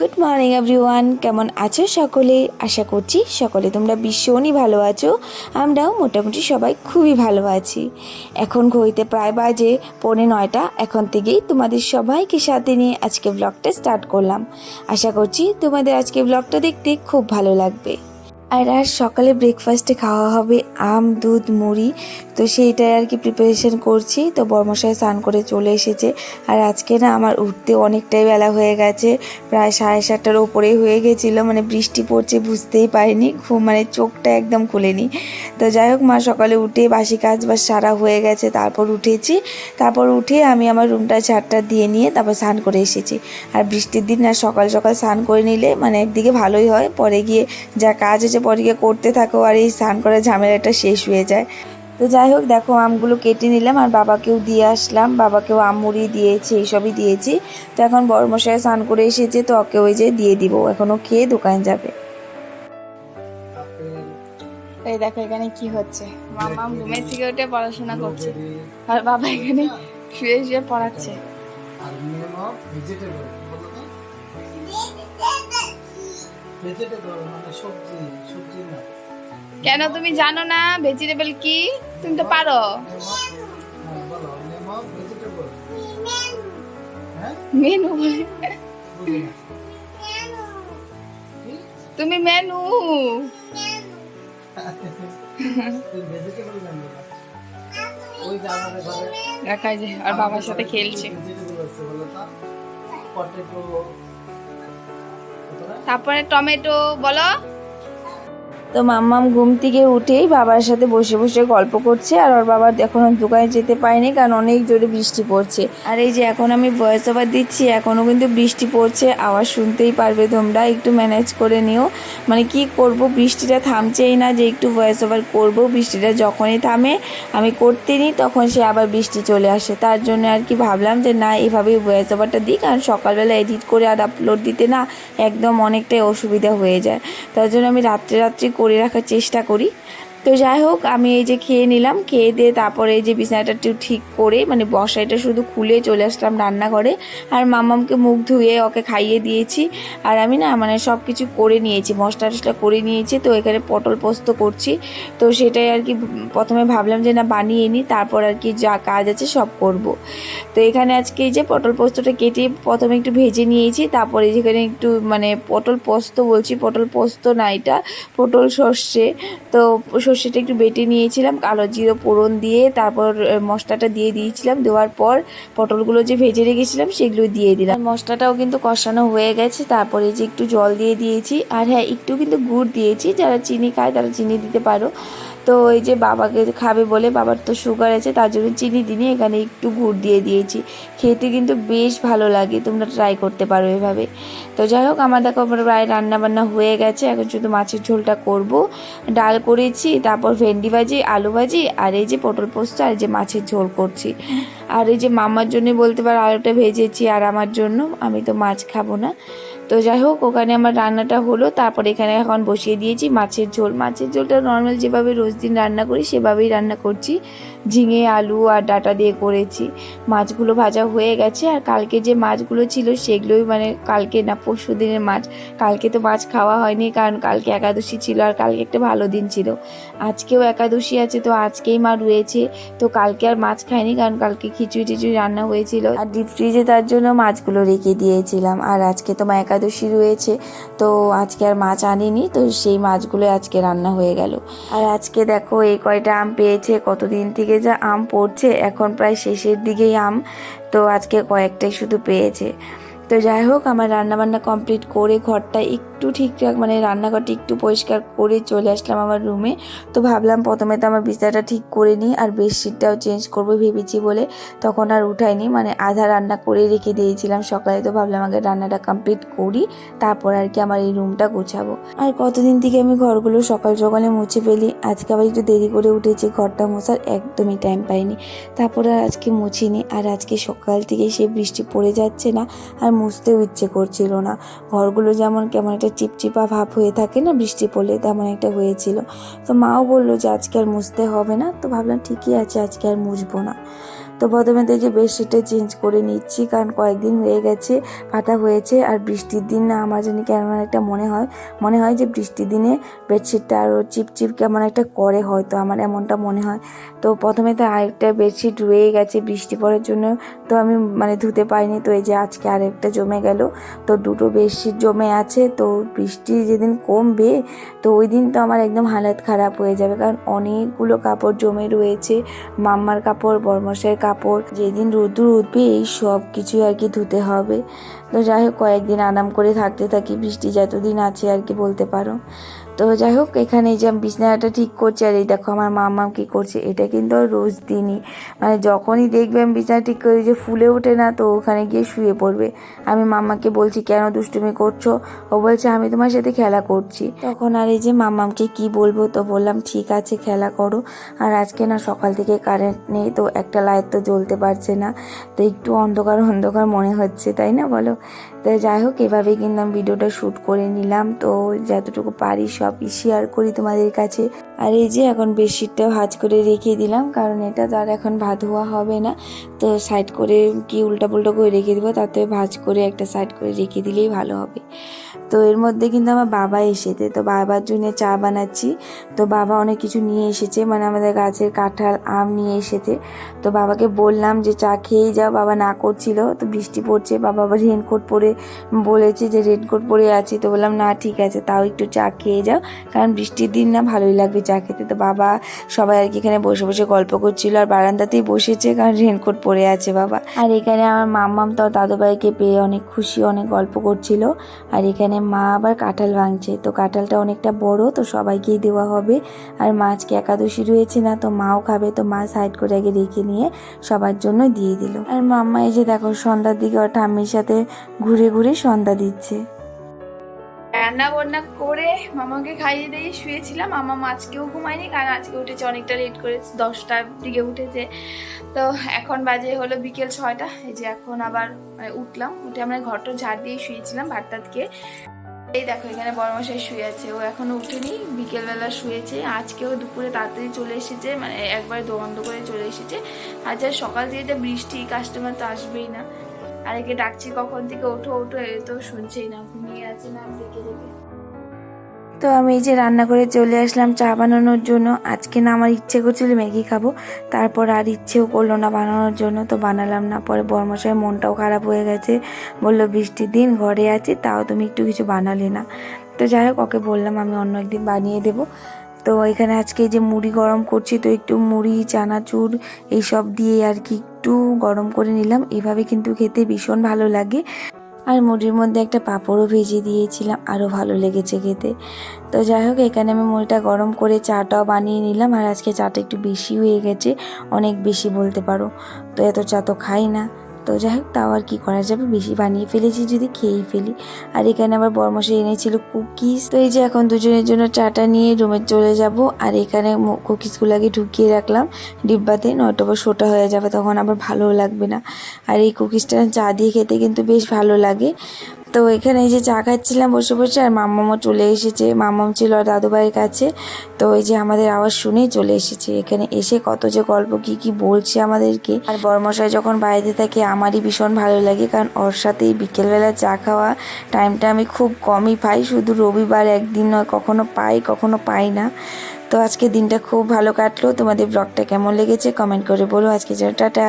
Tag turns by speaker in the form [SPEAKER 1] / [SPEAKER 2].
[SPEAKER 1] Good morning everyone কেমন আছো সকলে? আশা করছি সকলে তোমরা ভীষণই ভালো আছো। আমরাও মোটামুটি সবাই খুবই ভালো আছি। এখন ঘড়িতে প্রায় বাজে পৌনে নয়টা। এখন থেকেই তোমাদের সবাইকে সাথে নিয়ে আজকে ব্লগটা স্টার্ট করলাম। আশা করছি তোমাদের আজকে ব্লগটা দেখতে খুব ভালো লাগবে। আর আর সকালে ব্রেকফাস্টে খাওয়া হবে আম, দুধ, মুড়ি। তো সেইটাই আর কি প্রিপারেশন করছি। তো বর্মশায় স্নান করে চলে এসেছে। আর আজকে না আমার উঠতে অনেকটাই বেলা হয়ে গেছে। প্রায় সাড়ে সাতটার ওপরেই হয়ে গেছিল। মানে বৃষ্টি পড়ছে বুঝতেই পারিনি। খুব মানে চোখটা একদম খুলেনি। তো যাই হোক, মা সকালে উঠে বাসি কাজ বা সারা হয়ে গেছে। তারপর উঠেছি। তারপর উঠে আমি আমার রুমটা ঝাড়টা দিয়ে নিয়ে তারপর স্নান করে এসেছি। আর বৃষ্টির দিন না সকাল সকাল স্নান করে নিলে মানে একদিকে ভালোই হয়। পরে গিয়ে যা কাজ আছে পরে গিয়ে করতে থাকো আর এই স্নান করার ঝামেলাটা শেষ হয়ে যায়। তো যাই হোক দেখো আমগুলো কেটে নিলাম আর বাবাকেও দিয়ে আসলাম। বাবাকেও আম মুড়ি দিয়েছি এইসবই দিয়েছি। তো এখন বড় মশাই স্নান করে এসেছে তো ওকে ওই যে দিয়ে দিব। এখনও খেয়ে দোকানে যাবে। এই দেখো এখানে কি হচ্ছে। মামা ঘুমের থেকে উঠে পড়াশোনা করছে। আর বাবা এখানে শুয়ে শুয়ে পড়াচ্ছে।
[SPEAKER 2] আর ভেজিটেবল ভেজিটেবল মানে সবজি সবজি না।
[SPEAKER 1] কেন তুমি জানো না ভেজিটেবল কি? তুমি তো পারো।
[SPEAKER 2] হ্যাঁ হ্যাঁ?
[SPEAKER 1] মেনু? তুমি মেনু। আর বাবার সাথে খেলছে।
[SPEAKER 2] পটেটো
[SPEAKER 1] তারপরে টমেটো বলো? তো মাম্মাম ঘুম থেকে উঠেই বাবার সাথে বসে বসে গল্প করছে, আর ওর বাবা এখনও দোকানে যেতে পারেনি কারণ অনেক জোরে বৃষ্টি পড়ছে। আর এই যে এখন আমি ভয়েস ওভার দিচ্ছি এখনও কিন্তু বৃষ্টি পড়ছে, আওয়াজ শুনতেই পারবে তোমরা, একটু ম্যানেজ করে নিও। মানে কি করব, বৃষ্টিটা থামছেই না যে একটু ভয়েস ওভার করব, বৃষ্টিটা যখনই থামে, আমি করতে নিই তখন সে আবার বৃষ্টি চলে আসে। তার জন্য আর কি ভাবলাম যে না, এভাবেই ভয়েস ওভারটা দিই কারণ সকালবেলা এডিট করে আর আপলোড দিতে না একদম অনেকটাই অসুবিধা হয়ে যায়। তার জন্য আমি রাত্রে রাত্রে করে রাখার চেষ্টা করি। তো যাই হোক, আমি এই যে খেয়ে নিলাম, খেয়ে দিয়ে তারপরে এই যে বিছানাটা একটু ঠিক করে মানে বসাইটা শুধু খুলে চলে আসলাম রান্নাঘরে। আর মামামকে মুখ ধুয়ে ওকে খাইয়ে দিয়েছি। আর আমি না মানে সব কিছু করে নিয়েছি, মশলা টশলা করে নিয়েছি, তো এখানে পটল পোস্ত করছি। তো সেটাই আর কি প্রথমে ভাবলাম যে না, বানিয়ে নিই তারপর আর কি যা কাজ আছে সব করব। তো এখানে আজকে এই যে পটল পোস্তটা কেটে প্রথমে একটু ভেজে নিয়েছি, তারপরে যেখানে একটু মানে পটল পোস্ত বলছি, পটল পোস্ত না এটা, পটল সর্ষে। তো সর্ষেটা একটু বেটে নিয়েছিলাম, কালো জিরো পোড়ন দিয়ে তারপর মশলাটা দিয়ে দিয়েছিলাম, দেওয়ার পর পটলগুলো যে ভেজে রেখেছিলাম সেগুলো দিয়ে দিলাম। মশলাটাও কিন্তু কষানো হয়ে গেছে, তারপরে যে একটু জল দিয়ে দিয়েছি, আর হ্যাঁ একটু কিন্তু গুড় দিয়েছি, যারা চিনি খায় তারা চিনি দিতে পারো। তো ওই যে বাবাকে খাবে বলে বাবার তো সুগার আছে, তার জন্য চিনি দিনে এখানে একটু গুড় দিয়ে দিয়েছি। খেতে কিন্তু বেশ ভালো লাগে, তোমরা ট্রাই করতে পারো এভাবে। তো যাই হোক, আমার দেখো আমার প্রায় রান্না বান্না হয়ে গেছে, এখন শুধু মাছের ঝোলটা করব। ডাল করেছি, তারপর ভেন্ডি ভাজি, আলু ভাজি, আর এই যে পটল পোস্ত, আর যে মাছের ঝোল করছি। আর এই যে মামার জন্য বলতে পারো আলুটা ভেজেছি, আর আমার জন্য আমি তো মাছ খাব না। তো যাই হোক, ওখানে আমার রান্নাটা হলো। তারপর এখানে এখন বসিয়ে দিয়েছি মাছের ঝোল। মাছের ঝোলটা নর্মাল যেভাবে রোজ দিন রান্না করি, সেভাবেই রান্না করছি। ঝিঙে, আলু আর ডাটা দিয়ে করেছি। মাছগুলো ভাজা হয়ে গেছে আর কালকে যে মাছগুলো ছিল সেগুলোই মানে কালকে না, পরশু দিনের মাছ। কালকে তো মাছ খাওয়া হয়নি কারণ কালকে একাদশী ছিল আর কালকে একটা ভালো দিন ছিল। আজকেও একাদশী আছে তো আজকেই মা রয়েছে। তো কালকে আর মাছ খাইনি কারণ কালকে খিচুড়ি টিচুড়ি রান্না হয়েছিল। আর ডিপ ফ্রিজে তার জন্য মাছগুলো রেখে দিয়েছিলাম। আর আজকে তো মা একাদশী রয়েছে। তো আজকে আর মাছ আনিনি, তো সেই মাছগুলো আজকে রান্না হয়ে গেল। আর আজকে দেখো এই কয়টা আম পেয়েছে, কতদিন থেকে যা আম পড়ছে, এখন প্রায় শেষের দিকেই আম। তো আজকে কয়েকটাই শুধু পেয়েছে। তো যাই হোক, আমার রান্নাবান্না কমপ্লিট করে ঘরটা একটু ঠিকঠাক মানে রান্নাঘরটা একটু পরিষ্কার করে চলে আসলাম আমার রুমে তো ভাবলাম প্রথমে তো আমার বিছানাটা ঠিক করে নিই আর বেডশিটটাও চেঞ্জ করব ভেবেছি বলে, তখন আর উঠাইনি। মানে আধা রান্না করে রেখে দিয়েছিলাম সকালে, তো ভাবলাম আগে রান্নাটা কমপ্লিট করি, তারপর আর কি আমার এই রুমটা গোছাবো। আর কতদিন থেকে আমি ঘরগুলো সকাল সকালে মুছে ফেলি, আজকে আবার একটু দেরি করে উঠেছি, ঘরটা মোছার একদমই টাইম পাইনি। তারপর আর আজকে মুছিনি, আর আজকে সকাল থেকে সে বৃষ্টি পড়ে যাচ্ছে না, আর মুছতেও ইচ্ছে করছিল না। ঘরগুলো যেমন কেমন একটা চিপচিপা ভাব হয়ে থাকে না, বৃষ্টি পড়লে তেমন একটা হয়েছিল। তো মাও বলল যে, আজকে আর মুছতে হবে না। তো ভাবলাম ঠিকই আছে, আজকে আর মুছবো না। তো প্রথমে যে বেডশিটটা চেঞ্জ করে নিচ্ছি, কারণ কয়েকদিন হয়ে গেছে পাতা হয়েছে, আর বৃষ্টির দিন না আমার জানি কেমন একটা মনে হয়। মনে হয় যে বৃষ্টির দিনে বেডশিটটা আরও চিপচিপ কেমন একটা করে হয়তো, আমার এমনটা মনে হয়। তো প্রথমে তো আরেকটা বেডশিট রয়ে গেছে বৃষ্টি পড়ার জন্য, তো আমি মানে ধুতে পারিনি, তো এই যে আজকে আরেকটা জমে গেল। তো দুটো বেডশিট জমে আছে, তো বৃষ্টি যেদিন কমবে, তো ওই দিন তো আমার একদম হালাত খারাপ হয়ে যাবে, কারণ অনেকগুলো কাপড় জমে রয়েছে। মাম্মার কাপড় বরমশের কাপড়, যেদিন রোদ্দুর উঠবে, এই সব কিছুই আর কি ধুতে হবে। তো যাই হোক, কয়েকদিন আরাম করে থাকতে থাকি, বৃষ্টি যতদিন আছে আর কি বলতে পারো। তো যাই হোক এখানে যে আমি বিছানাটা ঠিক করছি আর এই দেখো আমার মাম্মাম কী করছে। এটা কিন্তু রোজ দিনই। মানে যখনই দেখবে আমি বিছানা ঠিক করি যে ফুলে ওঠে না, তো ওখানে গিয়ে শুয়ে পড়বে। আমি মাম্মাকে বলছি, কেন দুষ্টুমি করছ? ও বলছে, আমি তোমার সাথে খেলা করছি। তখন আর এই যে মাম্মামকে কি বলব, তো বললাম, ঠিক আছে, খেলা করো। আর আজকে না সকাল থেকে কারেন্ট নেই, তো একটা লাইট তো জ্বলতে পারছে না। তো একটু অন্ধকার অন্ধকার মনে হচ্ছে, তাই না বলো? তো যাই হোক, এভাবেই কিন্তু আমি ভিডিওটা শ্যুট করে নিলাম। তো যতটুকু পারি সবই শেয়ার করি তোমাদের কাছে। আর এই যে এখন বেডশিটটা ভাজ করে রেখে দিলাম, কারণ এটা তো আর এখন ভাত হওয়া হবে না। তো সাইড করে কি উল্টা পুল্টা করে রেখে দেবো, তাতে ভাজ করে একটা সাইড করে রেখে দিলেই ভালো হবে। তো এর মধ্যে কিন্তু আমার বাবা এসেছে, তো বাবার জন্য চা বানাচ্ছি। তো বাবা অনেক কিছু নিয়ে এসেছে মানে আমাদের গাছের কাঁঠাল, আম নিয়ে এসেছে। তো বাবাকে বললাম যে চা খেয়েই যাও, বাবা না করছিল, তো বৃষ্টি পড়ছে, বাবা আবার রেনকোট পরে বলেছে যে রেনকোট পরে আছি, তো বললাম, না, ঠিক আছে, তাও একটু চা খেয়ে যাও। কারণ বৃষ্টির দিন না ভালোই লাগবে চা খেতে। তো বাবা সবাই আর কি এখানে বসে বসে গল্প করছিল আর বারান্দাতেই বসেছে, কারণ রেনকোট পরে আছে বাবা। আর এখানে আমার মাম্মাম তো দাদু ভাইকে পেয়ে অনেক খুশি, অনেক গল্প করছিল। আর এখানে মা আবার কাঁঠাল ভাঙছে, তো কাঁঠালটা অনেকটা বড়, তো সবাইকেই দেওয়া হবে। আর মা আজকে একাদশী রয়েছে না, তো মাও খাবে, তো মা সাইড করে আগে রেখে নিয়ে সবার জন্য দিয়ে দিল। আর মাম্মা এই যে দেখো সন্ধ্যার দিকে ওর ঠাম্মির সাথে ঘুরে ঘুরে ঘুরে সন্ধ্যা দিচ্ছে।
[SPEAKER 3] রান্না বান্না করে মামাকে খাইয়ে দিয়ে শুয়েছিলাম। মামা আজকেও ঘুমায়নি, কারণ আজকে উঠেছে অনেকটা লেট করেছে দশটার দিকে উঠেছে। তো এখন বাজে হলো বিকেল ছয়টা, এই যে এখন আবার মানে উঠলাম। উঠে আমরা ঘরটা ঝাড় দিয়ে শুয়েছিলাম ভাতটাতকে। এই দেখো, এখানে বড়মশাই শুয়ে আছে, ও এখনও উঠেনি, বিকেলবেলা শুয়েছে। আজকেও দুপুরে তাড়াতাড়ি চলে এসেছে মানে একবারে বন্ধ করে চলে এসেছে। আর যা সকাল থেকে যা বৃষ্টি, কাস্টমার তো আসবেই না। আর একে ডাকছি, কখন থেকে ওঠো ওঠো, এ তো শুনছেই না, ঘুমিয়ে আছে না ডেকে ডেকে
[SPEAKER 1] তো আমি এই যে রান্না করে চলে আসলাম চা বানানোর জন্য। আজকে না আমার ইচ্ছে করছিল ম্যাগি খাব, তারপর আর ইচ্ছেও করল না বানানোর জন্য, তো বানালাম না। পরে বর্মশাই মনটাও খারাপ হয়ে গেছে, বলল বৃষ্টির দিন, ঘরে আছি, তাও তুমি একটু কিছু বানালে না। তো যাই হোক, ওকে বললাম, আমি অন্য একদিন বানিয়ে দেবো। তো এখানে আজকে যে মুড়ি গরম করছি, তো একটু মুড়ি, চানাচুর, এইসব দিয়ে আর কি একটু গরম করে নিলাম। এভাবে কিন্তু খেতে ভীষণ ভালো লাগে। আর মুড়ির মধ্যে একটা পাঁপড়ও ভেজে দিয়েছিলাম, আরও ভালো লেগেছে খেতে। তো যাই হোক, এখানে আমি মুড়িটা গরম করে চাটাও বানিয়ে নিলাম। আর আজকে চাটা একটু বেশি হয়ে গেছে, অনেক বেশি বলতে পারো। তো এত চা তো খাই না। তো যাই হোক, তাও আর কি করা যাবে? বেশি বানিয়ে ফেলেছি, যদি খেয়েই ফেলি। আর এখানে আবার বরমশাই এনেছিল কুকিজ। তো এই যে এখন দুজনের জন্য চাটা নিয়ে রুমে চলে যাব। আর এখানে কুকিজগুলো আগে ঢুকিয়ে রাখলাম। ডিব্বাতে, নয়তো আবার সোটা হয়ে যাবে, তখন আবার ভালো লাগবে না। আর এই কুকিজটা চা দিয়ে খেতে কিন্তু বেশ ভালো লাগে। তো এখানে এই যে চা খাচ্ছিলাম বসে বসে আর মাম্মামও চলে এসেছে। মাম্মাম ছিল আর দাদু ভাইয়ের কাছে। তো এই যে আমাদের আওয়াজ শুনেই চলে এসেছে। এখানে এসে কত যে গল্প, কি কি বলছে আমাদেরকে। আর বর্মশাই যখন বাইরে থাকে, আমারই ভীষণ ভালো লাগে। কারণ ওর সাথে এই বিকেলবেলা চা খাওয়া টাইমটা আমি খুব কমই পাই। শুধু রবিবার একদিন নয়, কখনো পাই কখনো পাই না। তো আজকে দিনটা খুব ভালো কাটলো। তোমাদের ব্লগটা কেমন লেগেছে কমেন্ট করে বলো। আজকে টাটা।